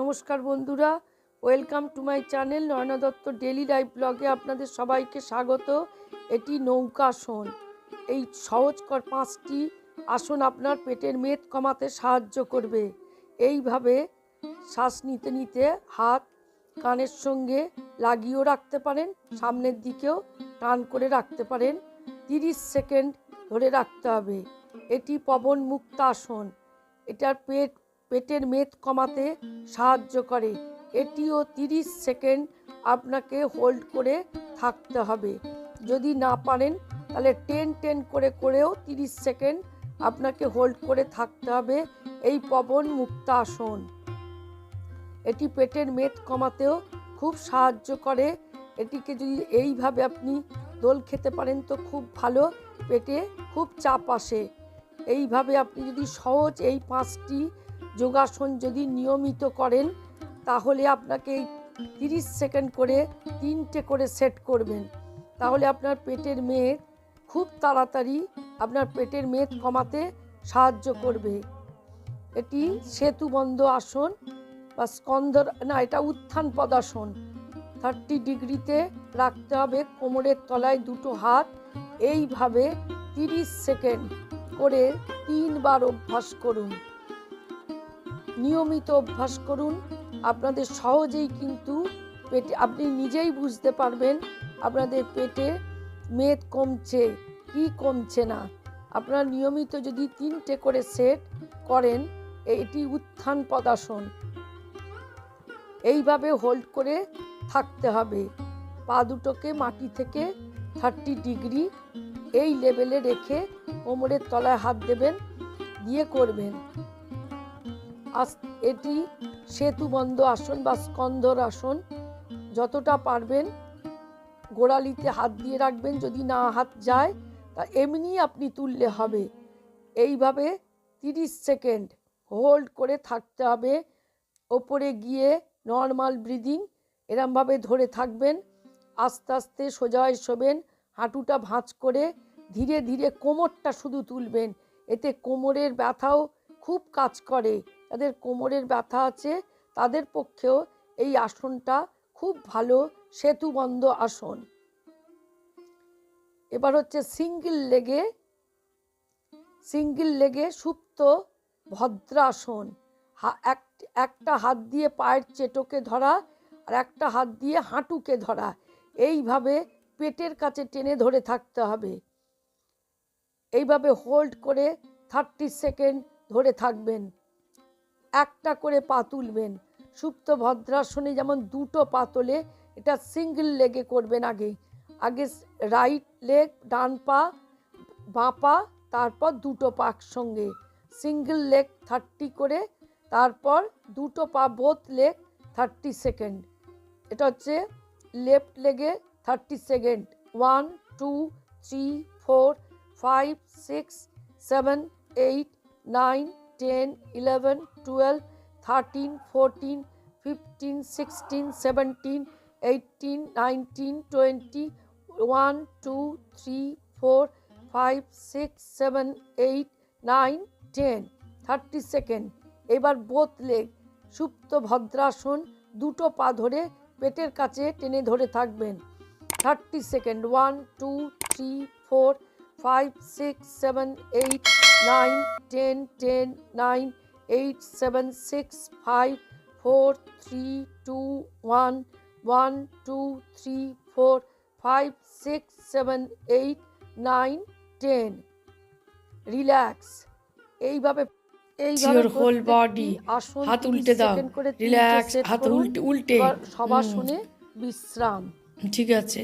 নমস্কার বন্ধুরা, welcome to my channel Nayana Dutta daily life ব্লগে আপনাদের সবাইকে স্বাগত। এটি নৌকাসন এই সহজকর পাঁচটি আসন আপনার পেটের মেদ কমাতে সাহায্য করবে। এইভাবে শ্বাস নিতে নিতে হাত কানের সঙ্গে লাগিয়েও রাখতে পারেন, সামনের দিকেও টান করে রাখতে পারেন, তিরিশ সেকেন্ড ধরে রাখতে হবে। এটি পবন মুক্ত আসন। এটার পেট পেটের মেদ কমাতে সাহায্য করে। এটিও তিরিশ সেকেন্ড আপনাকে হোল্ড করে থাকতে হবে। যদি না পারেন, তাহলে টেন টেন করে করেও তিরিশ সেকেন্ড আপনাকে হোল্ড করে থাকতে হবে। এই পবন মুক্ত আসন। এটি পেটের মেদ কমাতেও খুব সাহায্য করে। এটিকে যদি এইভাবে আপনি দোল খেতে পারেন তো খুব ভালো, পেটে খুব চাপ আসে। এইভাবে আপনি যদি সহজ এই পাঁচটি যোগাসন যদি নিয়মিত করেন, তাহলে আপনাকে তিরিশ সেকেন্ড করে তিনটে করে সেট করবেন। তাহলে আপনার পেটের মেদ খুব তাড়াতাড়ি আপনার পেটের মেদ কমাতে সাহায্য করবে। এটি সেতুবন্ধ আসন বা স্কন্ধ না, এটা উত্থান পদাসন। থার্টি ডিগ্রিতে রাখতে হবে কোমরের তলায় দুটো হাত। এইভাবে তিরিশ সেকেন্ড করে তিনবার অভ্যাস করুন। নিয়মিত অভ্যাস করুন। আপনাদের সহজেই কিন্তু পেটে, আপনি নিজেই বুঝতে পারবেন আপনাদের পেটে মেদ কমছে, কি কমছে না। আপনারা নিয়মিত যদি তিনটে করে সেট করেন, এটি উত্থান পদাসন। এইভাবে হোল্ড করে থাকতে হবে। পা দুটোকে মাটি থেকে থার্টি ডিগ্রি এই লেভেলে রেখে কোমরের তলায় হাত দেবেন, দিয়ে করবেন। এটি সেতুবন্ধ আসন বা স্কন্ধর আসন। যতটা পারবেন গোড়ালিতে হাত দিয়ে রাখবেন, যদি না হাত যায়, তা এমনি আপনি তুললে হবে। এইভাবে তিরিশ সেকেন্ড হোল্ড করে থাকতে হবে। ওপরে গিয়ে নর্মাল ব্রিদিং, এরমভাবে ধরে থাকবেন। আস্তে আস্তে সোজায় শোবেন, হাঁটুটা ভাঁজ করে ধীরে ধীরে কোমরটা শুধু তুলবেন। এতে কোমরের ব্যথাও খুব কাজ করে। যাদের কোমরের ব্যথা আছে, তাদের পক্ষেও এই আসনটা খুব ভালো সেতুবন্ধ আসন। এবার হচ্ছে সিঙ্গেল লেগে সিঙ্গেল লেগে সুপ্ত ভদ্রাসন এক- একটা হাত দিয়ে পায়ের চেটোকে ধরা আর একটা হাত দিয়ে হাঁটুকে ধরা। এইভাবে পেটের কাছে টেনে ধরে থাকতে হবে। এইভাবে হোল্ড করে থার্টি সেকেন্ড ধরে থাকবেন। একটা করে পা তুলবেন। সুপ্ত ভদ্রাসনে যেমন দুটো পা তোলে, এটা সিঙ্গেল লেগে করবেন আগে। আগে রাইট লেগ ডান পা, বাঁ পা, তারপর দুটো পা সঙ্গে সিঙ্গেল লেগ থার্টি করে, তারপর দুটো পা বোথ লেগ থার্টি সেকেন্ড এটা হচ্ছে লেফট লেগে thirty second one two three four five six seven eight nine ten eleven twelve thirteen fourteen fifteen sixteen seventeen eighteen nineteen twenty one two three four five six seven eight nine ten thirty second এবার both leg সুপ্ত ভদ্রাসন দুটো পা ধরে পেটের কাছে টেনে ধরে থাকবেন। Thirty second one two three five six seven eight nine ten ten nine eight seven six five four three two one one two three four five six seven eight nine ten relax এইভাবে your whole প্রত্যেকটি হাত উল্টে দাও। set হাত উল্টে- উল্টে। হুম। সবাসনে বিশ্রাম ঠিক আছে